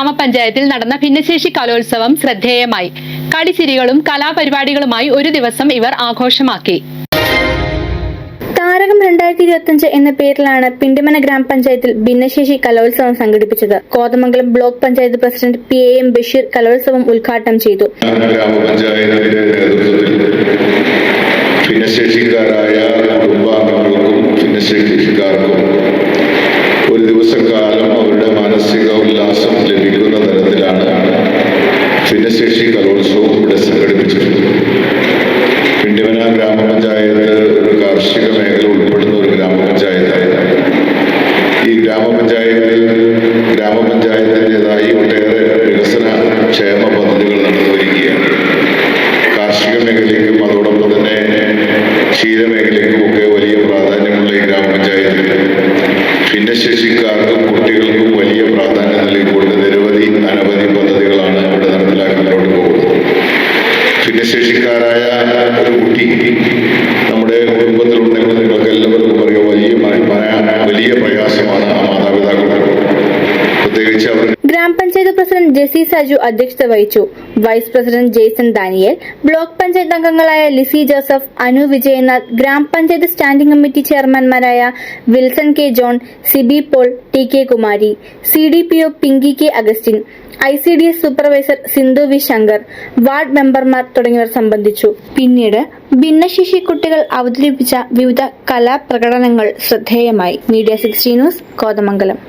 ഗ്രാമപഞ്ചായത്തിൽ നടന്ന ഭിന്നശേഷി കലോത്സവം ശ്രദ്ധേയമായി. കളിച്ചിരികളും കലാപരിപാടികളുമായി ഒരു ദിവസം ഇവർ ആഘോഷമാക്കി. താരകം രണ്ടായിരത്തി ഇരുപത്തിയഞ്ച് എന്ന പേരിലാണ് പിണ്ടിമന ഗ്രാമപഞ്ചായത്തിൽ ഭിന്നശേഷി കലോത്സവം സംഘടിപ്പിച്ചത്. Kothamangalam block panchayat president P A M Basheer കലോത്സവം ഉദ്ഘാടനം ചെയ്തു. ഭിന്നശേഷിക്കാരായ കുടുംബാംഗങ്ങൾക്കും ഭിന്നശേഷിക്കാർക്കും ഒരു ദിവസക്കാലം ഭിന്നശേഷി കലോത്സവം ഇവിടെ സംഘടിപ്പിച്ചിട്ടുണ്ട്. പിണ്ടിമന ഗ്രാമപഞ്ചായത്ത് ഒരു കാർഷിക മേഖല ഉൾപ്പെടുന്ന ഒരു ഗ്രാമപഞ്ചായത്താണ് ഈ ഗ്രാമപഞ്ചായത്തിൽ ഗ്രാമപഞ്ചായത്തിന്റെതായി ഒട്ടേറെ വികസന ക്ഷേമ പദ്ധതികൾ നടന്നു വരികയാണ് കാർഷിക മേഖലയ്ക്കും അതോടൊപ്പം തന്നെ ക്ഷീരമേഖലയ്ക്കും ഒക്കെ വലിയ പ്രാധാന്യമുള്ള ഈ ഗ്രാമപഞ്ചായത്തിൽ ഭിന്നശേഷിക്കാർക്കും ഭിന്നശേഷിക്കാരായ ഒരു കുട്ടി. പ്രസിഡന്റ് ജെസി സജു അധ്യക്ഷത വഹിച്ചു. Vice president Jaison Daniel block panchayat അംഗങ്ങളായ ലിസി ജോസഫ് അനു വിജയനാഥ് ഗ്രാമപഞ്ചായത്ത് standing committee ചെയർമാൻമാരായ Wilson K John Siby Paul T K Kumari C D P O Pinky K Augustine I C D S supervisor Sindhu V Shankar ward മെമ്പർമാർ തുടങ്ങിയവർ സംബന്ധിച്ചു. പിന്നീട് ഭിന്നശേഷി കുട്ടികൾ അവതരിപ്പിച്ച വിവിധ കലാപ്രകടനങ്ങൾ ശ്രദ്ധേയമായി. Media sixty news Kothamangalam.